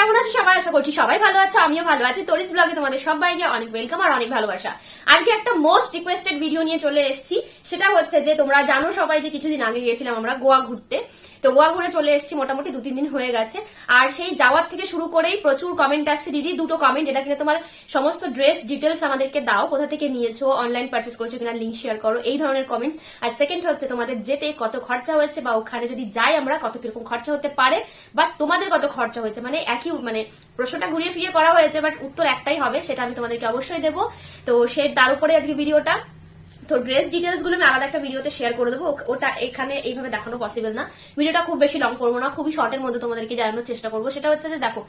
কেমন আছো সবাই? আশা করছি সবাই ভালো আছো, আমিও ভালো আছি। তরিস ব্লগে তোমাদের সবাইকে অনেক ওয়েলকাম আর অনেক ভালোবাসা। আজকে একটা মোস্ট রিকোয়েস্টেড ভিডিও নিয়ে চলে এসেছি। সেটা হচ্ছে যে তোমরা জানো সবাই যে কিছুদিন আগে গিয়েছিলাম আমরা গোয়া ঘুরতে। তো গোয়া ঘুরে চলে এসেছি মোটামুটি দু তিন দিন হয়ে গেছে। আর সেই যাওয়ার থেকে শুরু করেই প্রচুর কমেন্ট আসছে। দিদি, দুটো কমেন্ট যেটা কিনা তোমার সমস্ত ড্রেস ডিটেলস আমাদেরকে দাও। কোথা থেকে নিয়েছো অনলাইন পার্চেস করেছ কিনা লিঙ্ক শেয়ার করো। এই ধরনের কমেন্টস আর সেকেন্ড হচ্ছে তোমাদের যেতে কত খরচা হয়েছে বা ওখানে যদি যাই আমরা, কত কীরকম খরচা হতে পারে বা তোমাদের কত খরচা হয়েছে। মানে একই মানে প্রশ্নটা ঘুরিয়ে ফিরিয়ে করা হয়েছে বাট উত্তর একটাই হবে, সেটা আমি তোমাদেরকে অবশ্যই দেবো। তো সে তার উপরে আজকে ভিডিওটা তো ড্রেস ডিটেলসগুলো আমি আলাদা একটা ভিডিওতে শেয়ার করে দেবো। ওটা এখানে এইভাবে দেখানো পসিবল না। ভিডিওটা খুব বেশি লং করব না, খুবই শর্টের মধ্যে তোমাদেরকে জানানোর চেষ্টা করব। সেটা হচ্ছে যে, দেখো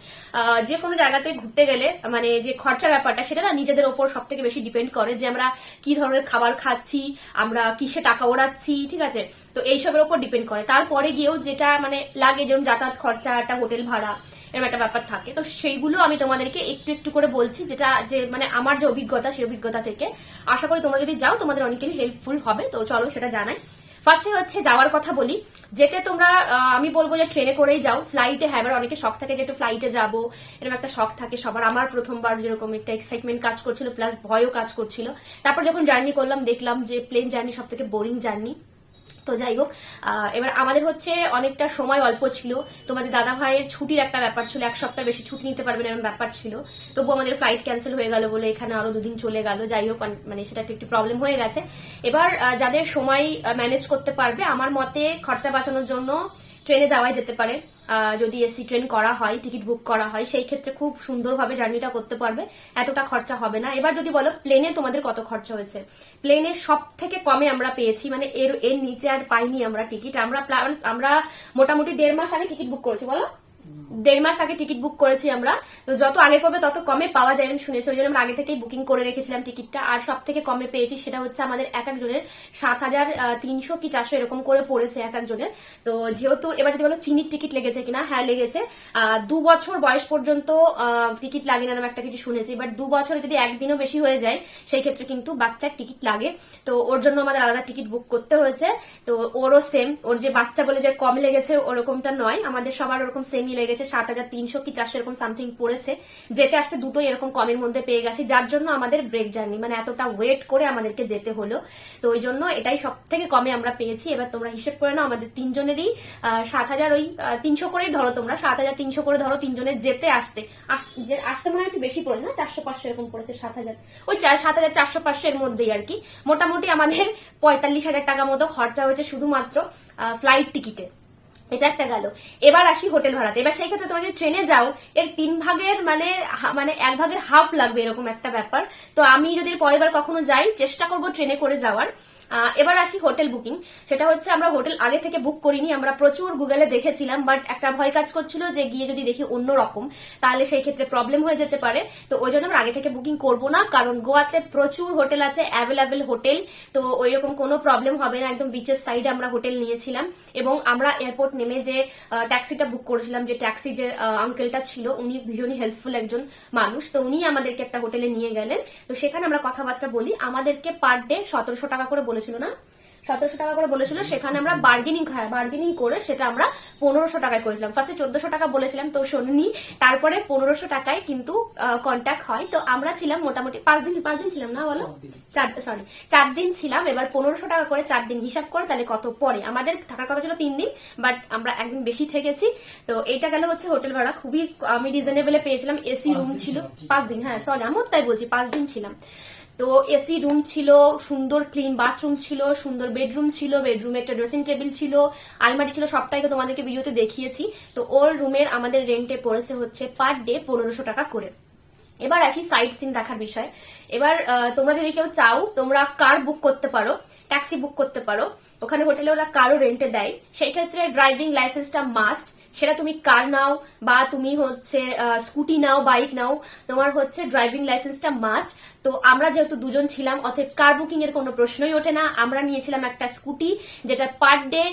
যে কোনো জায়গাতে ঘুরতে গেলে মানে যে খরচার ব্যাপারটা, সেটা না নিজেদের ওপর সব থেকে বেশি ডিপেন্ড করে যে আমরা কি ধরনের খাবার খাচ্ছি, আমরা কিসে টাকা ওড়াচ্ছি, ঠিক আছে? তো এইসবের ওপর ডিপেন্ড করে। তারপরে গিয়েও যেটা মানে লাগে, যেমন যাতায়াত খরচা একটা হোটেল ভাড়া, এরকম একটা ব্যাপার থাকে। তো সেইগুলো আমি তোমাদেরকে একটু একটু করে বলছি, যেটা যে মানে আমার যে অভিজ্ঞতা, সেই অভিজ্ঞতা থেকে আশা করি তোমরা যদি যাও, তোমাদের অনেকেরই হেল্পফুল হবে, তো চলো সেটা জানাই। ফার্স্টে হচ্ছে যাওয়ার কথা বলি। যেতে তোমরা আমি বলব যে ট্রেনে করেই যাও। ফ্লাইটে হ্যাঁ এবার অনেকে শখ থাকে যে একটু ফ্লাইটে যাব। এরকম একটা শখ থাকে সবার। আমার প্রথমবার যেরকম একটা এক্সাইটমেন্ট কাজ করছিল প্লাস ভয়ও কাজ করছিল। তারপর যখন জার্নি করলাম, দেখলাম যে প্লেন জার্নি সব থেকে বোরিং জার্নি তো যাই হোক এবার আমাদের হচ্ছে অনেকটা সময় অল্প ছিল। তোমাদের দাদা ভাইয়ের ছুটির একটা ব্যাপার ছিল, এক সপ্তাহ বেশি ছুটি নিতে পারবে না এরকম ব্যাপার ছিল। তবু আমাদের ফ্লাইট ক্যান্সেল হয়ে গেল বলে এখানে আরও দুদিন চলে গেল। যাই হোক মানে সেটা একটু প্রবলেম হয়ে গেছে। এবার যাদের সময় ম্যানেজ করতে পারবে, আমার মতে খরচা বাঁচানোর জন্য ট্রেনে যাওয়াই যেতে পারে। যদি এসি ট্রেন করা হয় টিকিট বুক করা হয়, সেই ক্ষেত্রে খুব সুন্দরভাবে জার্নিটা করতে পারবে। এতটা খরচা হবে না। এবার যদি বলো প্লেনে তোমাদের কত খরচা হয়েছে? প্লেনে সব থেকে কমে আমরা পেয়েছি মানে এর এর নিচে আর পাইনি আমরা টিকিট আমরা আমরা মোটামুটি দেড় মাস আগে টিকিট বুক করেছি, বলো? দেড় মাস আগে টিকিট বুক করেছি আমরা। তো যত আগে করবে তত কমে পাওয়া যায়, আমি শুনেছি। ওই জন্য আমরা আগে থেকেই বুকিং করে রেখেছিলাম টিকিটটা। আর সব থেকে কমে পেয়েছি সেটা হচ্ছে আমাদের এক একজনের সাত হাজার তিনশো কি চারশো এরকম করে পড়েছে এক একজনের। তো যেহেতু এবার যদি বলো চিনির টিকিট লেগেছে কিনা হ্যাঁ লেগেছে। দু বছর বয়স পর্যন্ত টিকিট লাগে না একটা কিছু শুনেছি। বাট দু বছর যদি একদিনও বেশি হয়ে যায়, সেই ক্ষেত্রে কিন্তু বাচ্চার টিকিট লাগে। তো ওর জন্য আমাদের আলাদা টিকিট বুক করতে হয়েছে। তো ওরও সেম ওর যে বাচ্চা বলে যে কম লেগেছে, ওরকমটা নয়। আমাদের সবার ওরকম সেমই লেগেছে। সাত হাজার তিনশো কি চারশো এরকম সামথিং পড়েছে, যেতে আসতে দুটোই এরকম কমের মধ্যে পেয়ে গেছি, যার জন্য আমাদের ব্রেক জার্নি মানে এতটা ওয়েট করে আমাদেরকে যেতে হলো। তো ওই জন্য এটাই সব থেকে কমে আমরা পেয়েছি। এবার তোমরা হিসেব করে নাও, আমাদের তিনজনেরই সাত হাজার ওই তিনশো করেই ধরো তোমরা, সাত হাজার তিনশো করে ধরো তিনজনের যেতে আসতে। আসতে মনে হয় একটু বেশি পড়েছে, না? চারশো পাঁচশো এরকম পড়েছে, সাত হাজার। ওই সাত হাজার চারশো পাঁচশো এর মধ্যেই আর কি। মোটামুটি আমাদের পঁয়তাল্লিশ হাজার টাকা মতো খরচা হয়েছে শুধুমাত্র ফ্লাইট টিকিটে এটা একটা গেল। এবার আসি হোটেল ভাড়াতে। এবার সেই ক্ষেত্রে তোমরা যদি ট্রেনে যাও, এর তিন ভাগের মানে মানে এক ভাগের হাফ লাগবে এরকম একটা ব্যাপার। তো আমি যদি পরের বার কখনো যাই, চেষ্টা করব ট্রেনে করে যাওয়ার। এবার আসি হোটেল বুকিং। সেটা হচ্ছে আমরা হোটেল আগে থেকে বুক করিনি, আমরা প্রচুর গুগলে দেখেছিলাম, বাট একটা ভয় কাজ করছিল যে গিয়ে যদি দেখি অন্য রকম, তাহলে সেই ক্ষেত্রে প্রবলেম হয়ে যেতে পারে। তো ওই জন্য আমরা আগে থেকে বুকিং করব না, কারণ গোয়াতে প্রচুর হোটেল আছে অ্যাভেলেবেল হোটেল, তো ওই রকম কোনো প্রবলেম হবে না। একদম বিচের সাইডে আমরা হোটেল নিয়েছিলাম, এবং আমরা এয়ারপোর্ট নেমে যে ট্যাক্সিটা বুক করেছিলাম, যে ট্যাক্সি যে আঙ্কেলটা ছিল, উনি ভীষণই হেল্পফুল একজন মানুষ, তো উনি আমাদেরকে একটা হোটেলে নিয়ে গেলেন। তো সেখানে আমরা কথাবার্তা বলি, আমাদেরকে পার ডে সতেরোশো টাকা করে বলেছিল না? সতেরোশো টাকা করে বলেছিল সেখানে আমরা বার্গেনিং হ্যাঁ বার্গেনিং করে সেটা আমরা পনেরোশো টাকায় করেছিলাম। ফার্স্টে চোদ্দশো টাকা বলেছিলাম তো শোনেনি। তারপরে পনেরোশো টাকায় কিন্তু কন্ট্যাক্ট হয়। তো আমরা ছিলাম মোটামুটি পাঁচ দিন পাঁচ দিন ছিলাম না বলো? চার সরি চার দিন ছিলাম। এবার পনেরোশো টাকা করে চার দিন হিসাব করে তাহলে কত পরে আমাদের থাকার কথা ছিল তিন দিন বাট আমরা একদিন বেশি থেকেছি। তো এটা গেল হচ্ছে হোটেল ভাড়া। খুবই আমি রিজনেবলে পেয়েছিলাম। এসি রুম ছিল পাঁচ দিন হ্যাঁ সরি আমার তাই বলছি পাঁচ দিন ছিলাম। তো এসি রুম ছিল, সুন্দর ক্লিন বাথরুম ছিল, সুন্দর বেডরুম ছিল বেডরুমে একটা ড্রেসিং টেবিল ছিল, আলমারি ছিল, সবটাই তোমাদেরকে ভিডিওতে দেখিয়েছি। তো ওর রুমের আমাদের রেন্টে পড়েছে হচ্ছে পার ডে পনেরোশো টাকা করে। এবার আসি সাইট সিন দেখার বিষয়। এবার তোমরা যদি কেউ চাও, তোমরা কার বুক করতে পারো ট্যাক্সি বুক করতে পারো। ওখানে হোটেলে ওরা কারও রেন্টে দেয়। সেই ক্ষেত্রে ড্রাইভিং লাইসেন্সটা মাস্ট সেটা তুমি কার নাও বা তুমি হচ্ছে স্কুটি নাও বাইক নাও, তোমার হচ্ছে ড্রাইভিং লাইসেন্সটা মাস্ট তো আমরা যেহেতু দুজন ছিলাম অর্থাৎ কার বুকিং এর কোনো প্রশ্নই ওঠে না। আমরা নিয়েছিলাম একটা স্কুটি, যেটা পার ডে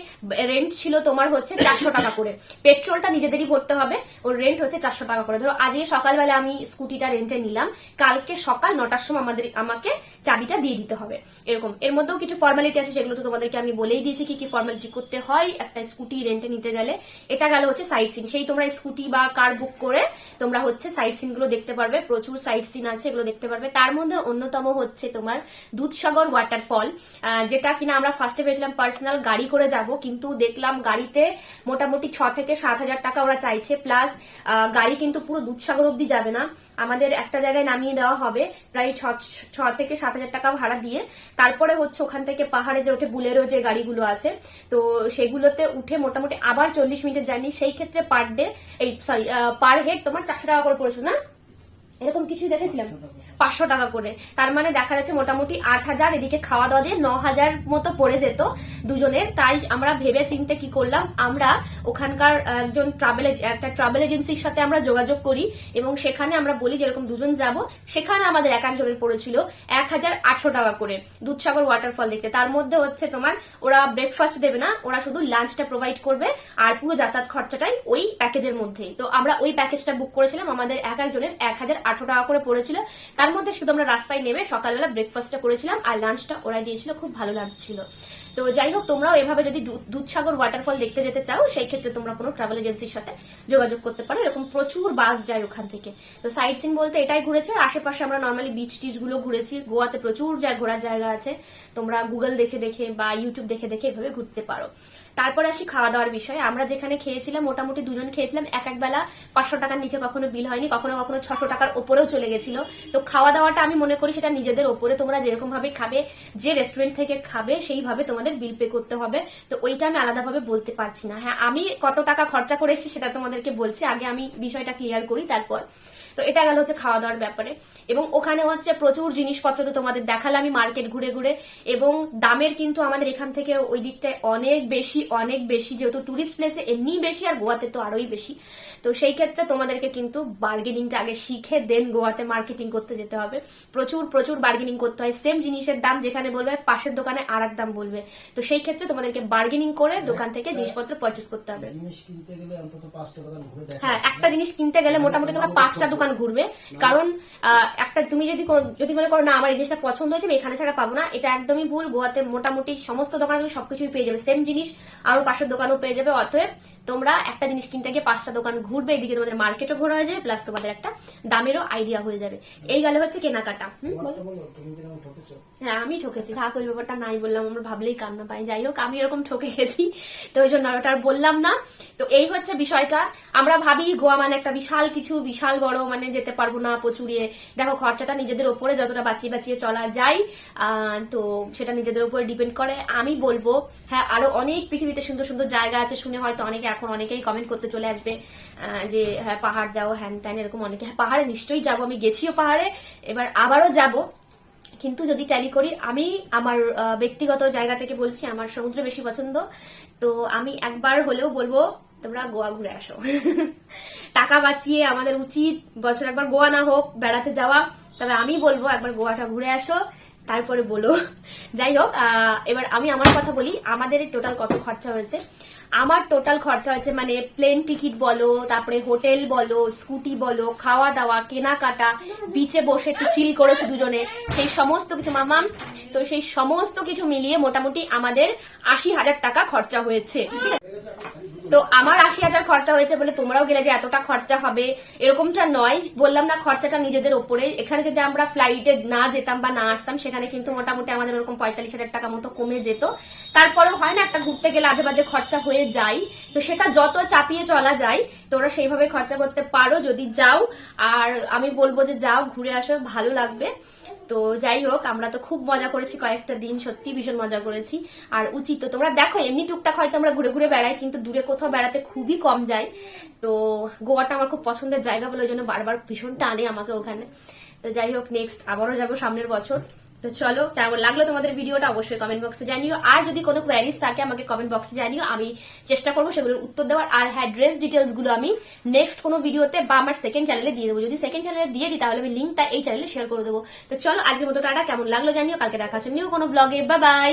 রেন্ট ছিল তোমার হচ্ছে চারশো টাকা করে। পেট্রোলটা নিজেদেরই ভরতে হবে, ওর রেন্ট হচ্ছে চারশো টাকা করে। ধরো আজকে সকালবেলা আমি স্কুটিটা রেন্টে নিলাম, কালকে সকাল নটার সময় আমাদের, আমাকে চাবিটা দিয়ে দিতে হবে। এরকম। এর মধ্যেও কিছু ফর্মালিটি আছে, সেগুলো তো তোমাদেরকে আমি বলেই দিয়েছি কি কি ফর্মালিটি করতে হয় একটা স্কুটি রেন্টে নিতে গেলে। এটা গেল হচ্ছে সাইট সিন সেই তোমরা স্কুটি বা কার বুক করে তোমরা হচ্ছে সাইট সিনগুলো দেখতে পারবে। প্রচুর সাইট সিন আছে, এগুলো দেখতে পারবে। তার মধ্যে অন্যতম হচ্ছে তোমার দুধসাগর ওয়াটারফল যেটা কিনা আমরা ফার্স্টে ভেবেছিলাম পার্সোনাল গাড়ি করে যাব, কিন্তু দেখলাম গাড়িতে মোটামুটি ছ থেকে সাত হাজার টাকা ওরা চাইছে প্লাস গাড়ি কিন্তু পুরো দুধসাগর অব্দি যাবে না। আমাদের একটা জায়গায় নামিয়ে দেওয়া হবে, প্রায় ছ থেকে সাত হাজার টাকা ভাড়া দিয়ে। তারপরে হচ্ছে ওখান থেকে পাহাড়ে যে ওঠে বুলেরো যে গাড়িগুলো আছে, তো সেগুলোতে উঠে মোটামুটি আবার চল্লিশ মিনিটের জার্নি। সেই ক্ষেত্রে পার ডে এই সরি পার হেড তোমার চারশো টাকা করে পড়েছো না? এরকম কিছু দেখেছিলাম? পাঁচশো টাকা করে। তার মানে দেখা যাচ্ছে মোটামুটি আট হাজার, এদিকে খাওয়া দাওয়া দিয়ে ন হাজার মতো পড়ে যেত দুজনের। তাই আমরা ভেবে চিনতে কি করলাম, আমরা ওখানকার একজন ট্রাভেল একটা ট্রাভেল এজেন্সির সাথে আমরা যোগাযোগ করি এবং সেখানে আমরা বলি যেরকম দুজন যাব, সেখানে আমাদের এক একজনের পড়েছিল এক হাজার আটশো টাকা করে দুধসাগর ওয়াটারফল দেখতে। তার মধ্যে হচ্ছে তোমার ওরা ব্রেকফাস্ট দেবে না, ওরা শুধু লাঞ্চটা প্রোভাইড করবে আর পুরো যাতায়াত খরচাটাই ওই প্যাকেজের মধ্যেই। তো আমরা ওই প্যাকেজটা বুক করেছিলাম, আমাদের এক একজনের এক হাজার আটশো টাকা করে পড়েছিল। তার মধ্যে শুধু আমরা রাস্তায় নেমে সকালবেলা ব্রেকফাস্টটা করেছিলাম, আর লাঞ্চটা ওরা দিয়েছিল, খুব ভালো লাগছিল তো যাই হোক, তোমরাও এভাবে যদি দুধসাগর ওয়াটারফল দেখতে যেতে চাও, সেই ক্ষেত্রে তোমরা কোনো ট্রাভেল এজেন্সির সাথে যোগাযোগ করতে পারো। এরকম প্রচুর বাস যায় ওখান থেকে। তো সাইট সিন বলতে এটাই ঘুরেছে। আর আশেপাশে আমরা নর্মালি বিচ টিচগুলো ঘুরেছি। গোয়াতে প্রচুর যা ঘোরার জায়গা আছে। তোমরা গুগল দেখে দেখে বা ইউটিউব দেখে দেখে এভাবে ঘুরতে পারো। তারপর আসি খাওয়া দাওয়ার বিষয়ে। আমরা যেখানে খেয়েছিলাম, মোটামুটি দুজন খেয়েছিলাম। এক এক বেলা পাঁচশো টাকার নিচে কখনো বিল হয়নি, কখনো কখনো ছশো টাকার ওপরেও চলে গেছিল। তো খাওয়া দাওয়াটা আমি মনে করি সেটা নিজেদের ওপরে তোমরা যেরকম ভাবে খাবে, যে রেস্টুরেন্ট থেকে খাবে, সেইভাবে তোমাদের বিল পে করতে হবে। তো ওইটা আমি আলাদাভাবে বলতে পারছি না। হ্যাঁ আমি কত টাকা খরচা করেছি সেটা তোমাদেরকে বলছি। আগে আমি বিষয়টা ক্লিয়ার করি, তারপর। তো এটা গেল হচ্ছে খাওয়া দাওয়ার ব্যাপারে। এবং ওখানে হচ্ছে প্রচুর জিনিসপত্র তো তোমাদের দেখালাম আমি মার্কেট ঘুরে ঘুরে। এবং দামের কিন্তু আমাদের এখান থেকে ওই দিকটায় অনেক বেশি অনেক বেশি। যেহেতু টুরিস্ট প্লেসে এমনি বেশি আর গোয়াতে তো আরোই বেশি। তো সেই ক্ষেত্রে তোমাদেরকে কিন্তু বার্গেনিংটা আগে শিখে দেন গোয়াতে মার্কেটিং করতে যেতে হবে। প্রচুর প্রচুর বার্গেনিং করতে হয়। সেম জিনিসের দাম যেখানে বলবে পাশের দোকানে আর এক দাম বলবে। তো সেই ক্ষেত্রে তোমাদেরকে বার্গেনিং করে দোকান থেকে জিনিসপত্র পারচেস করতে হবে। হ্যাঁ একটা জিনিস কিনতে গেলে মোটামুটি তোমরা পাঁচটা দোকান ঘুরবে। কারণ একটা তুমি যদি যদি মনে করো না আমার এই জিনিসটা পছন্দ হয়েছে এখানে ছাড়া পাবো না। এটা একদমই ভুল। গোয়াতে মোটামুটি সমস্ত দোকানে তুমি সবকিছুই পেয়ে যাবে। সেম জিনিস আরও পাশের দোকানও পেয়ে যাবে। অতএব তোমরা একটা জিনিস কিনতে গিয়ে পাঁচটা দোকান ঘুরবে এদিকে তোমাদের মার্কেটও ঘোরা হয়ে যাবে প্লাস তোমাদের একটা দামেরও আইডিয়া হয়ে যাবে। এই গেলে হচ্ছে কেনাকাটা। হ্যাঁ আমি ঠকেছি। থাক ওই ব্যাপারটা নাই বললাম আমরা ভাবলেই কান্না পাই যাই হোক আমি এরকম ঠকে গেছি। তো ওই জন্য ওটা আর বললাম না। তো এই হচ্ছে বিষয়টা। আমরা ভাবি গোয়া মানে একটা বিশাল কিছু বিশাল বড় মানে যেতে পারব না প্রচুরিয়ে দেখো, খরচাটা নিজেদের ওপরে যতটা বাঁচিয়ে বাঁচিয়ে চলা যায় তো সেটা নিজেদের উপরে ডিপেন্ড করে। আমি বলব হ্যাঁ আরও অনেক পৃথিবীতে সুন্দর সুন্দর জায়গা আছে শুনে হয়তো অনেকে এখন অনেকেই কমেন্ট করতে চলে আসবে যে হ্যাঁ পাহাড় যাও, হ্যান ত্যান, এরকম অনেকে হ্যাঁ পাহাড়ে নিশ্চয়ই যাব, আমি গেছিও পাহাড়ে, এবার আবারও যাব। কিন্তু যদি ট্যালি করি, আমি আমার ব্যক্তিগত জায়গা থেকে বলছি, আমার সমুদ্র বেশি পছন্দ। তো আমি একবার হলেও বলব তোমরা গোয়া ঘুরে আসো। টাকা বাঁচিয়ে আমাদের উচিত বছর একবার গোয়া না হোক, বেড়াতে যাওয়া। তবে আমি বলব একবার গোয়াটা ঘুরে আসো, তারপরে বলো। যাই হোক এবার আমি আমার কথা বলি, আমাদের টোটাল কত খরচা হয়েছে? আমার টোটাল খরচা হয়েছে মানে প্লেন টিকিট বলো, তারপরে হোটেল বলো, স্কুটি বলো খাওয়া দাওয়া কেনাকাটা বিচে বসে একটু চিল করেছে দুজনে। সেই সমস্ত কিছু মামাম তো সেই সমস্ত কিছু মিলিয়ে মোটামুটি আমাদের আশি হাজার টাকা খরচা হয়েছে? তো আমার আশি হাজার খরচা হয়েছে বলে তোমরাও গেলে যে এতটা খরচা হবে, এরকমটা নয়। বললাম না খরচাটা নিজেদের ওপরে। এখানে যদি আমরা ফ্লাইটে না যেতাম বা না আসতাম, সেখানে কিন্তু মোটামুটি আমাদের ওরকম পঁয়তাল্লিশ হাজার টাকা মতো কমে যেত। তারপরেও হয় না একটা ঘুরতে গেলে আজে বাজে খরচা হয়ে যায়। তো সেটা যত চাপিয়ে চলা যায়, তোমরা সেইভাবে খরচা করতে পারো যদি যাও। আর আমি বলব যে যাও, ঘুরে আসো, ভালো লাগবে। তো যাই হোক, আমরা তো খুব মজা করেছি কয়েকটা দিন, সত্যি ভীষণ মজা করেছি। আর উচিত তো, তোমরা দেখো, এমনি টুকটাক হয়তো আমরা ঘুরে ঘুরে বেড়াই, কিন্তু দূরে কোথাও বেড়াতে খুবই কম যাই। তো গোয়াটা আমার খুব পছন্দের জায়গা বলে ওই জন্য বারবার ভীষণ টানে আমাকে ওখানে। তো যাই হোক নেক্সট আবারও যাব সামনের বছর। তো চলো, কেমন লাগল তোমাদের ভিডিওটা অবশ্যই কমেন্ট বক্সে জানিও। আর যদি কোনো কোয়ারিজ থাকে, আমাকে কমেন্ট বক্সে জানিও। আমি চেষ্টা করব সেগুলোর উত্তর দেওয়ার। আর হ্যাঁ ড্রেস ডিটেলসগুলো আমি নেক্সট কোনো ভিডিওতে বা আমার সেকেন্ড চ্যানেলে দিয়ে দেবো। যদি সেকেন্ড চ্যানেলে দিয়ে দিই, তাহলে আমি লিঙ্কটা এই চ্যানেলে শেয়ার করে দেবো। তো চলো, আজকের মতো টাটা। কেমন লাগল জানিও। কালকে দেখা হচ্ছে নিউ কোনো ব্লগে বা বাই